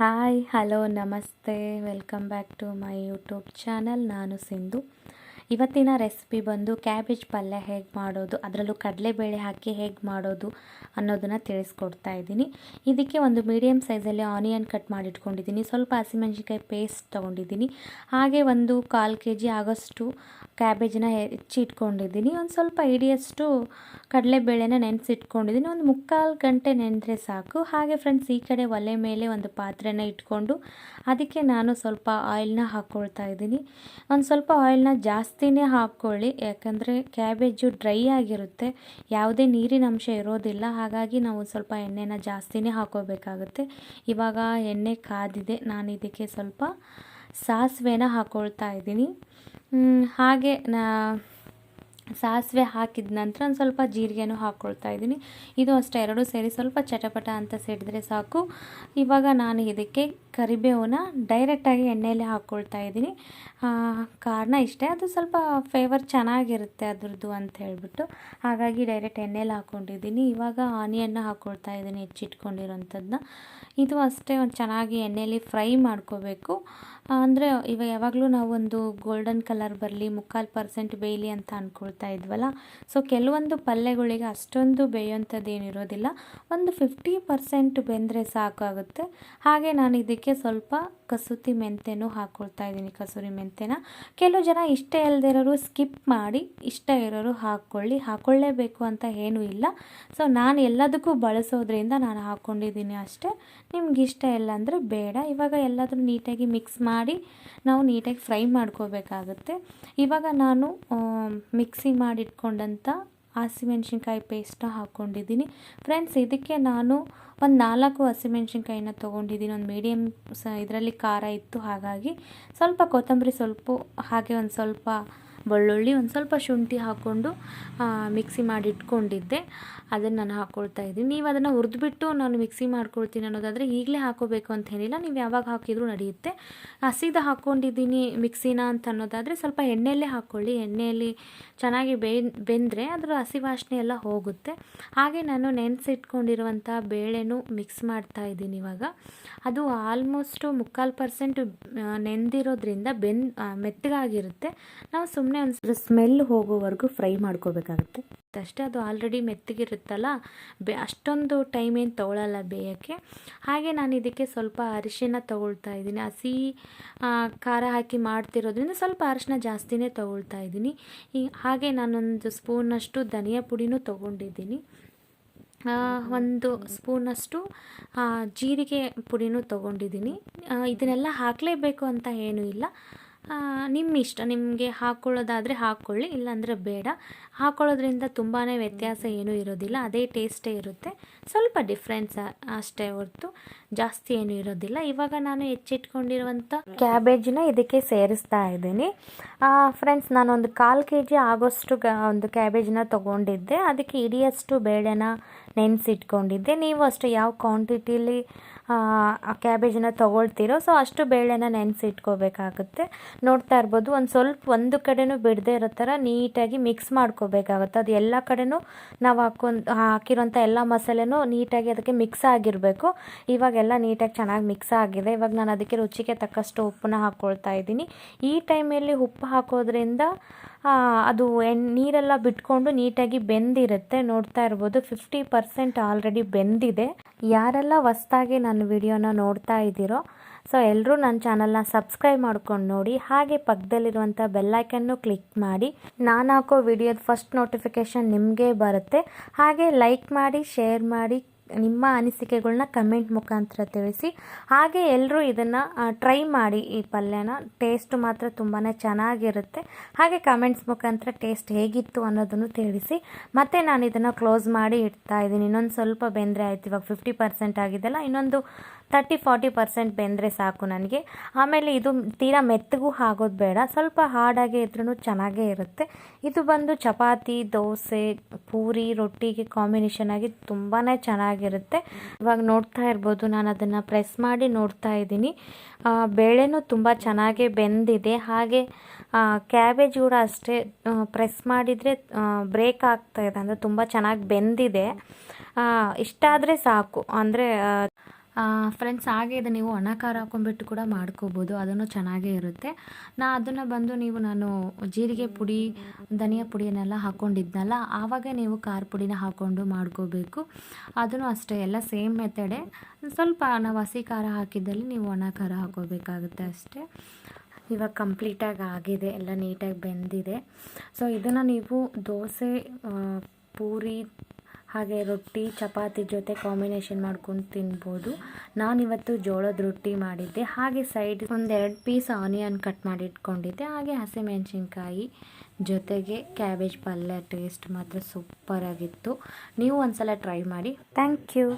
Hi hello ನಮಸ್ತೆ. Welcome back to my YouTube channel. ನಾನು ಸಿಂಧು. ಇವತ್ತಿನ ರೆಸಿಪಿ ಬಂದು ಕ್ಯಾಬೇಜ್ ಪಲ್ಯ ಹೇಗೆ ಮಾಡೋದು, ಅದರಲ್ಲೂ ಕಡಲೆಬೇಳೆ ಹಾಕಿ ಹೇಗೆ ಮಾಡೋದು ಅನ್ನೋದನ್ನು ತಿಳಿಸ್ಕೊಡ್ತಾ ಇದ್ದೀನಿ. ಇದಕ್ಕೆ ಒಂದು ಮೀಡಿಯಮ್ ಸೈಜಲ್ಲಿ ಆನಿಯನ್ ಕಟ್ ಮಾಡಿಟ್ಕೊಂಡಿದ್ದೀನಿ. ಸ್ವಲ್ಪ ಹಸಿಮೆಣ್ಸಿನ್ಕಾಯಿ ಪೇಸ್ಟ್ ತೊಗೊಂಡಿದ್ದೀನಿ. ಹಾಗೆ ಒಂದು ಕಾಲು ಕೆ ಜಿ ಆಗೋಷ್ಟು ಕ್ಯಾಬೇಜನ್ನ ಹೆಚ್ಚಿ ಇಟ್ಕೊಂಡಿದ್ದೀನಿ. ಒಂದು ಸ್ವಲ್ಪ ಹಿಡಿಯಷ್ಟು ಕಡಲೆಬೇಳೆನ ನೆನೆಸಿಟ್ಕೊಂಡಿದ್ದೀನಿ. ಒಂದು ಮುಕ್ಕಾಲು ಗಂಟೆ ನೆನೆದ್ರೆ ಸಾಕು. ಹಾಗೆ ಫ್ರೆಂಡ್ಸ್, ಈ ಕಡೆ ಒಲೆ ಮೇಲೆ ಒಂದು ಪಾತ್ರೆನ ಇಟ್ಕೊಂಡು ಅದಕ್ಕೆ ನಾನು ಸ್ವಲ್ಪ ಆಯಿಲ್ನ ಹಾಕ್ಕೊಳ್ತಾ ಇದ್ದೀನಿ. ಒಂದು ಸ್ವಲ್ಪ ಆಯಿಲ್ನ ಜಾಸ್ತಿನೇ ಹಾಕ್ಕೊಳ್ಳಿ. ಯಾಕಂದರೆ ಕ್ಯಾಬೇಜು ಡ್ರೈ ಆಗಿರುತ್ತೆ. ಯಾವುದೇ ನೀರಿನ ಅಂಶ ಇರೋದಿಲ್ಲ. ಹಾಗಾಗಿ ನಾವು ಸ್ವಲ್ಪ ಎಣ್ಣೆನ ಜಾಸ್ತಿನೇ ಹಾಕೋಬೇಕಾಗುತ್ತೆ ಇವಾಗ ಎಣ್ಣೆ ಕಾದಿದೆ. ನಾನು ಇದಕ್ಕೆ ಸ್ವಲ್ಪ ಸಾಸಿವೆನ ಹಾಕ್ಕೊಳ್ತಾ ಇದ್ದೀನಿ. ಹಾಗೆ ನಾ ಸಾಸಿವೆ ಹಾಕಿದ ನಂತರ ಒಂದು ಸ್ವಲ್ಪ ಜೀರಿಗೆನೂ ಹಾಕ್ಕೊಳ್ತಾ ಇದ್ದೀನಿ. ಇದು ಅಷ್ಟೇ, ಎರಡು ಸೇರಿ ಸ್ವಲ್ಪ ಚಟಪಟ ಅಂತ ಸಿಡಿದ್ರೆ ಸಾಕು. ಇವಾಗ ನಾನು ಇದಕ್ಕೆ ಕರಿಬೇವನ್ನ ಡೈರೆಕ್ಟಾಗಿ ಎಣ್ಣೆಯಲ್ಲಿ ಹಾಕ್ಕೊಳ್ತಾ ಇದ್ದೀನಿ. ಕಾರಣ ಇಷ್ಟೇ, ಅದು ಸ್ವಲ್ಪ ಫ್ಲೇವರ್ ಚೆನ್ನಾಗಿರುತ್ತೆ ಅದ್ರದ್ದು ಅಂತ ಹೇಳಿಬಿಟ್ಟು. ಹಾಗಾಗಿ ಡೈರೆಕ್ಟ್ ಎಣ್ಣೆಯಲ್ಲಿ ಹಾಕ್ಕೊಂಡಿದ್ದೀನಿ ಇವಾಗ ಆನಿಯನ್ನು ಹಾಕ್ಕೊಳ್ತಾ ಇದ್ದೀನಿ ಹೆಚ್ಚಿಟ್ಕೊಂಡಿರೋಂಥದ್ದನ್ನ ಇದು ಅಷ್ಟೇ, ಒಂದು ಚೆನ್ನಾಗಿ ಎಣ್ಣೆಯಲ್ಲಿ ಫ್ರೈ ಮಾಡ್ಕೋಬೇಕು. ಅಂದರೆ ಇವಾಗ ಯಾವಾಗಲೂ ನಾವು ಒಂದು ಗೋಲ್ಡನ್ ಕಲರ್ ಬರಲಿ, ಮುಕ್ಕಾಲು ಪರ್ಸೆಂಟ್ ಬೇಯಲಿ ಅಂತ ಅಂದ್ಕೊಳ್ತಾ ಇದ್ವಲ್ಲ? ಸೊ ಕೆಲವೊಂದು ಪಲ್ಯಗಳಿಗೆ ಅಷ್ಟೊಂದು ಬೇಯೋಂಥದ್ದು ಏನಿರೋದಿಲ್ಲ ಒಂದು ಫಿಫ್ಟಿ ಪರ್ಸೆಂಟ್ ಬೆಂದರೆ ಸಾಕಾಗುತ್ತೆ ಹಾಗೆ ನಾನು ಇದಕ್ಕೆ ಸ್ವಲ್ಪ ಕಸೂತಿ ಮೆಂತೆನೂ ಹಾಕ್ಕೊಳ್ತಾ ಇದ್ದೀನಿ, ಕಸೂರಿ ಮೆಂತೆನ ಕೆಲವು ಜನ ಇಷ್ಟ ಇರೋರು ಸ್ಕಿಪ್ ಮಾಡಿ, ಇಷ್ಟ ಇರೋರು ಹಾಕ್ಕೊಳ್ಳಿ. ಹಾಕ್ಕೊಳ್ಳೇಬೇಕು ಅಂತ ಏನೂ ಇಲ್ಲ. ಸೊ ನಾನು ಎಲ್ಲದಕ್ಕೂ ಬಳಸೋದ್ರಿಂದ ನಾನು ಹಾಕ್ಕೊಂಡಿದ್ದೀನಿ ಅಷ್ಟೇ. ನಿಮ್ಗೆ ಇಷ್ಟ ಇಲ್ಲ ಅಂದರೆ ಬೇಡ. ಇವಾಗ ಎಲ್ಲಾದರೂ ನೀಟಾಗಿ ಮಿಕ್ಸ್ ಮಾಡಿ ನಾವು ನೀಟಾಗಿ ಫ್ರೈ ಮಾಡ್ಕೋಬೇಕಾಗುತ್ತೆ. ಇವಾಗ ನಾನು ಮಿಕ್ಸಿ ಮಾಡಿಟ್ಕೊಂಡಂಥ ಹಸಿಮೆಣ್ಸಿನ್ಕಾಯಿ ಪೇಸ್ಟನ್ನ ಹಾಕ್ಕೊಂಡಿದ್ದೀನಿ ಫ್ರೆಂಡ್ಸ್, ಇದಕ್ಕೆ ನಾನು ಒಂದು ನಾಲ್ಕು ಹಸಿಮೆಣ್ಸಿನ್ಕಾಯಿನ ತೊಗೊಂಡಿದ್ದೀನಿ. ಒಂದು ಮೀಡಿಯಮ್ ಸ, ಇದರಲ್ಲಿ ಖಾರ ಇತ್ತು, ಹಾಗಾಗಿ ಸ್ವಲ್ಪ ಕೊತ್ತಂಬರಿ ಸ್ವಲ್ಪ, ಹಾಗೆ ಒಂದು ಸ್ವಲ್ಪ ಬೆಳ್ಳುಳ್ಳಿ ಒಂದು ಸ್ವಲ್ಪ ಶುಂಠಿ ಹಾಕ್ಕೊಂಡು ಮಿಕ್ಸಿ ಮಾಡಿ ಇಟ್ಕೊಂಡಿದ್ದೆ. ಅದನ್ನು ನಾನು ಹಾಕ್ಕೊಳ್ತಾ ಇದ್ದೀನಿ. ನೀವು ಅದನ್ನು ಹುರಿದ್ಬಿಟ್ಟು ನಾನು ಮಿಕ್ಸಿ ಮಾಡ್ಕೊಳ್ತೀನಿ ಅನ್ನೋದಾದರೆ ಈಗಲೇ ಹಾಕೋಬೇಕು ಅಂತ ಏನಿಲ್ಲ. ನೀವು ಯಾವಾಗ ಹಾಕಿದರೂ ನಡೆಯುತ್ತೆ. ಹಸಿದ ಹಾಕ್ಕೊಂಡಿದ್ದೀನಿ ಮಿಕ್ಸಿನ ಅಂತ ಅನ್ನೋದಾದರೆ ಸ್ವಲ್ಪ ಎಣ್ಣೆಯಲ್ಲೇ ಹಾಕ್ಕೊಳ್ಳಿ ಎಣ್ಣೆಯಲ್ಲಿ ಚೆನ್ನಾಗಿ ಬೆಂದರೆ ಅದರ ಹಸಿ ವಾಸನೆ ಎಲ್ಲ ಹೋಗುತ್ತೆ. ಹಾಗೆ ನಾನು ನೆನೆಸಿಟ್ಕೊಂಡಿರುವಂಥ ಬೇಳೆನೂ ಮಿಕ್ಸ್ ಮಾಡ್ತಾ ಇದ್ದೀನಿ ಇವಾಗ. ಅದು ಆಲ್ಮೋಸ್ಟು ಮುಕ್ಕಾಲು ಪರ್ಸೆಂಟ್ ನೆಂದಿರೋದ್ರಿಂದ ಬೆನ್ ಮೆತ್ತಗಾಗಿರುತ್ತೆ. ನಾವು ಸುಮ್ಮನೆ ಒಂದು ಸ್ಮೆಲ್ ಹೋಗೋವರೆಗೂ ಫ್ರೈ ಮಾಡ್ಕೋಬೇಕಾಗುತ್ತೆ. ಅಷ್ಟೇ, ಅದು ಆಲ್ರೆಡಿ ಮೆತ್ತಗಿರುತ್ತಲ್ಲ, ಬೆ, ಅಷ್ಟೊಂದು ಟೈಮ್ ಏನು ತೊಗೊಳಲ್ಲ ಬೇಯೋಕ್ಕೆ. ಹಾಗೆ ನಾನು ಇದಕ್ಕೆ ಸ್ವಲ್ಪ ಅರಿಶಿನ ತೊಗೊಳ್ತಾ ಇದ್ದೀನಿ. ಹಸಿ ಖಾರ ಹಾಕಿ ಮಾಡ್ತಿರೋದ್ರಿಂದ ಸ್ವಲ್ಪ ಅರಿಶಿನ ಜಾಸ್ತಿನೇ ತೊಗೊಳ್ತಾ ಇದ್ದೀನಿ. ಹಾಗೆ ನಾನೊಂದು ಸ್ಪೂನಷ್ಟು ಧನಿಯಾ ಪುಡಿನೂ ತೊಗೊಂಡಿದ್ದೀನಿ. ಒಂದು ಸ್ಪೂನಷ್ಟು ಜೀರಿಗೆ ಪುಡಿನೂ ತೊಗೊಂಡಿದ್ದೀನಿ. ಇದನ್ನೆಲ್ಲ ಹಾಕಲೇಬೇಕು ಅಂತ ಏನೂ ಇಲ್ಲ. ನಿಮ್ಮ ಇಷ್ಟ. ನಿಮಗೆ ಹಾಕ್ಕೊಳ್ಳೋದಾದರೆ ಹಾಕ್ಕೊಳ್ಳಿ ಇಲ್ಲಾಂದರೆ ಬೇಡ. ಹಾಕ್ಕೊಳ್ಳೋದ್ರಿಂದ ತುಂಬಾ ವ್ಯತ್ಯಾಸ ಏನೂ ಇರೋದಿಲ್ಲ. ಅದೇ ಟೇಸ್ಟೇ ಇರುತ್ತೆ. ಸ್ವಲ್ಪ ಡಿಫ್ರೆನ್ಸ್ ಅಷ್ಟೇ ಹೊರತು ಜಾಸ್ತಿ ಏನೂ ಇರೋದಿಲ್ಲ. ಇವಾಗ ನಾನು ಹೆಚ್ಚಿಟ್ಕೊಂಡಿರುವಂಥ ಕ್ಯಾಬೇಜನ್ನ ಇದಕ್ಕೆ ಸೇರಿಸ್ತಾ ಇದ್ದೀನಿ. ಫ್ರೆಂಡ್ಸ್ ನಾನೊಂದು ಕಾಲು ಕೆ ಜಿ ಆಗೋಷ್ಟು ಒಂದು ಕ್ಯಾಬೇಜ್ನ ತೊಗೊಂಡಿದ್ದೆ. ಅದಕ್ಕೆ ಇಡಿಯಷ್ಟು ಬೇಳೆನ ನೆನೆಸಿಟ್ಕೊಂಡಿದ್ದೆ. ನೀವು ಅಷ್ಟು ಯಾವ ಕ್ವಾಂಟಿಟಿಲಿ ಕ್ಯಾಬೇಜನ್ನ ತೊಗೊಳ್ತೀರೋ ಸೊ ಅಷ್ಟು ಬೇಳೆನ ನೆನೆಸಿಟ್ಕೋಬೇಕಾಗುತ್ತೆ. ನೋಡ್ತಾ ಇರ್ಬೋದು, ಒಂದು ಸ್ವಲ್ಪ, ಒಂದು ಕಡೆನೂ ಬಿಡದೆ ಇರೋ ಥರ ನೀಟಾಗಿ ಮಿಕ್ಸ್ ಮಾಡ್ಕೋಬೇಕಾಗುತ್ತೆ. ಅದು ಎಲ್ಲ ಕಡೆನೂ ನಾವು ಹಾಕೊಂಡು, ಹಾಕಿರೋಂಥ ಎಲ್ಲ ಮಸಾಲೆನೂ ನೀಟಾಗಿ ಅದಕ್ಕೆ ಮಿಕ್ಸ್ ಆಗಿರಬೇಕು. ಇವಾಗೆಲ್ಲ ನೀಟಾಗಿ ಚೆನ್ನಾಗಿ ಮಿಕ್ಸ್ ಆಗಿದೆ. ಇವಾಗ ನಾನು ಅದಕ್ಕೆ ರುಚಿಗೆ ತಕ್ಕಷ್ಟು ಉಪ್ಪನ್ನ ಹಾಕ್ಕೊಳ್ತಾ ಇದ್ದೀನಿ. ಈ ಟೈಮಲ್ಲಿ ಉಪ್ಪು ಹಾಕೋದ್ರಿಂದ ಅದು ಎಣ್, ನೀರೆಲ್ಲ ಬಿಟ್ಕೊಂಡು ನೀಟಾಗಿ ಬೆಂದಿರುತ್ತೆ. ನೋಡ್ತಾ ಇರ್ಬೋದು ಫಿಫ್ಟಿ ಪರ್ಸೆಂಟ್ ಆಲ್ರೆಡಿ ಬೆಂದಿದೆ. ಯಾರೆಲ್ಲ ಹೊಸ್ದಾಗಿ ನನ್ನ ವಿಡಿಯೋನ ನೋಡ್ತಾ ಇದ್ದೀರೋ, ಸೊ ಎಲ್ಲರೂ ನನ್ನ ಚಾನಲ್ನ ಸಬ್ಸ್ಕ್ರೈಬ್ ಮಾಡ್ಕೊಂಡು ನೋಡಿ, ಹಾಗೆ ಪಕ್ಕದಲ್ಲಿರುವಂಥ ಬೆಲ್ಲೈಕನ್ನು ಕ್ಲಿಕ್ ಮಾಡಿ. ನಾನು ಹಾಕೋ ವಿಡಿಯೋದ ಫಸ್ಟ್ ನೋಟಿಫಿಕೇಷನ್ ನಿಮಗೆ ಬರುತ್ತೆ. ಹಾಗೆ ಲೈಕ್ ಮಾಡಿ, ಶೇರ್ ಮಾಡಿ ನಿಮ್ಮ ಅನಿಸಿಕೆಗಳನ್ನ ಕಮೆಂಟ್ ಮುಖಾಂತರ ತಿಳಿಸಿ. ಹಾಗೆ ಎಲ್ಲರೂ ಇದನ್ನು ಟ್ರೈ ಮಾಡಿ ಈ ಪಲ್ಯನ. ಟೇಸ್ಟ್ ಮಾತ್ರ ತುಂಬಾ ಚೆನ್ನಾಗಿರುತ್ತೆ. ಹಾಗೆ ಕಮೆಂಟ್ಸ್ ಮುಖಾಂತರ ಟೇಸ್ಟ್ ಹೇಗಿತ್ತು ಅನ್ನೋದನ್ನು ತಿಳಿಸಿ. ಮತ್ತು ನಾನು ಇದನ್ನು ಕ್ಲೋಸ್ ಮಾಡಿ ಇಡ್ತಾ ಇದ್ದೀನಿ. ಇನ್ನೊಂದು ಸ್ವಲ್ಪ ಬೆಂದರೆ ಆಯ್ತು. ಇವಾಗ ಫಿಫ್ಟಿ ಪರ್ಸೆಂಟ್ ಆಗಿದೆಲ್ಲ. ಇನ್ನೊಂದು ತರ್ಟಿ ಫಾರ್ಟಿ ಪರ್ಸೆಂಟ್ ಬೆಂದರೆ ಸಾಕು ನನಗೆ. ಆಮೇಲೆ ಇದು ತೀರಾ ಮೆತ್ತಗೂ ಆಗೋದು ಬೇಡ. ಸ್ವಲ್ಪ ಹಾರ್ಡಾಗೆ ಇದ್ರೂ ಚೆನ್ನಾಗೇ ಇರುತ್ತೆ. ಇದು ಬಂದು ಚಪಾತಿ, ದೋಸೆ, ಪೂರಿ, ರೊಟ್ಟಿಗೆ ಕಾಂಬಿನೇಷನ್ ಆಗಿ ತುಂಬಾ ಚೆನ್ನಾಗಿರುತ್ತೆ. ಇವಾಗ ನೋಡ್ತಾ ಇರ್ಬೋದು, ನಾನು ಅದನ್ನು ಪ್ರೆಸ್ ಮಾಡಿ ನೋಡ್ತಾ ಇದ್ದೀನಿ. ಬೇಳೆನೂ ತುಂಬ ಚೆನ್ನಾಗಿ ಬೆಂದಿದೆ. ಹಾಗೆ ಕ್ಯಾಬೇಜ್ ಕೂಡ ಅಷ್ಟೇ ಪ್ರೆಸ್ ಮಾಡಿದರೆ ಬ್ರೇಕ್ ಆಗ್ತಾ ಇದೆ. ಅಂದರೆ ತುಂಬ ಚೆನ್ನಾಗಿ ಬೆಂದಿದೆ. ಇಷ್ಟಾದರೆ ಸಾಕು. ಅಂದರೆ ಫ್ರೆಂಡ್ಸ್ ಹಾಗೆ ಇದು. ನೀವು ಒಣ ಖಾರ ಹಾಕೊಂಡ್ಬಿಟ್ಟು ಕೂಡ ಮಾಡ್ಕೋಬೋದು. ಅದನ್ನು ಚೆನ್ನಾಗೇ ಇರುತ್ತೆ. ನಾ ಅದನ್ನು ಬಂದು ನೀವು ನಾನು ಜೀರಿಗೆ ಪುಡಿ, ಧನಿಯಾ ಪುಡಿಯನ್ನೆಲ್ಲ ಹಾಕ್ಕೊಂಡಿದ್ನಲ್ಲ ಆವಾಗ ನೀವು ಖಾರ ಪುಡಿನ ಹಾಕ್ಕೊಂಡು ಮಾಡ್ಕೋಬೇಕು. ಅದನ್ನು ಅಷ್ಟೇ, ಎಲ್ಲ ಸೇಮ್ ಮೆಥಡೇ ಸ್ವಲ್ಪ ನಾವು ಹಸಿ ಖಾರ ಹಾಕಿದ್ದಲ್ಲಿ ನೀವು ಒಣ ಖಾರ ಹಾಕೋಬೇಕಾಗುತ್ತೆ ಅಷ್ಟೇ. ಇವಾಗ ಕಂಪ್ಲೀಟಾಗಿ ಆಗಿದೆ. ಎಲ್ಲ ನೀಟಾಗಿ ಬೆಂದಿದೆ. ಸೊ ಇದನ್ನು ನೀವು ದೋಸೆ ಪೂರಿ ಹಾಗೆ ರೊಟ್ಟಿ, ಚಪಾತಿ ಜೊತೆ ಕಾಂಬಿನೇಷನ್ ಮಾಡ್ಕೊಂಡು ತಿನ್ಬೋದು. ನಾನಿವತ್ತು ಜೋಳದ ರೊಟ್ಟಿ ಮಾಡಿದ್ದೆ. ಹಾಗೆ ಸೈಡ್ ಒಂದೆರಡು ಪೀಸ್ ಆನಿಯನ್ ಕಟ್ ಮಾಡಿ ಇಟ್ಕೊಂಡಿದ್ದೆ. ಹಾಗೆ ಹಸಿಮೆಣಸಿನ್ಕಾಯಿ ಜೊತೆಗೆ ಕ್ಯಾಬೇಜ್ ಪಲ್ಯ ಟೇಸ್ಟ್ ಮಾತ್ರ ಸೂಪರಾಗಿತ್ತು ನೀವು ಒಂದ್ಸಲ ಟ್ರೈ ಮಾಡಿ. Thank you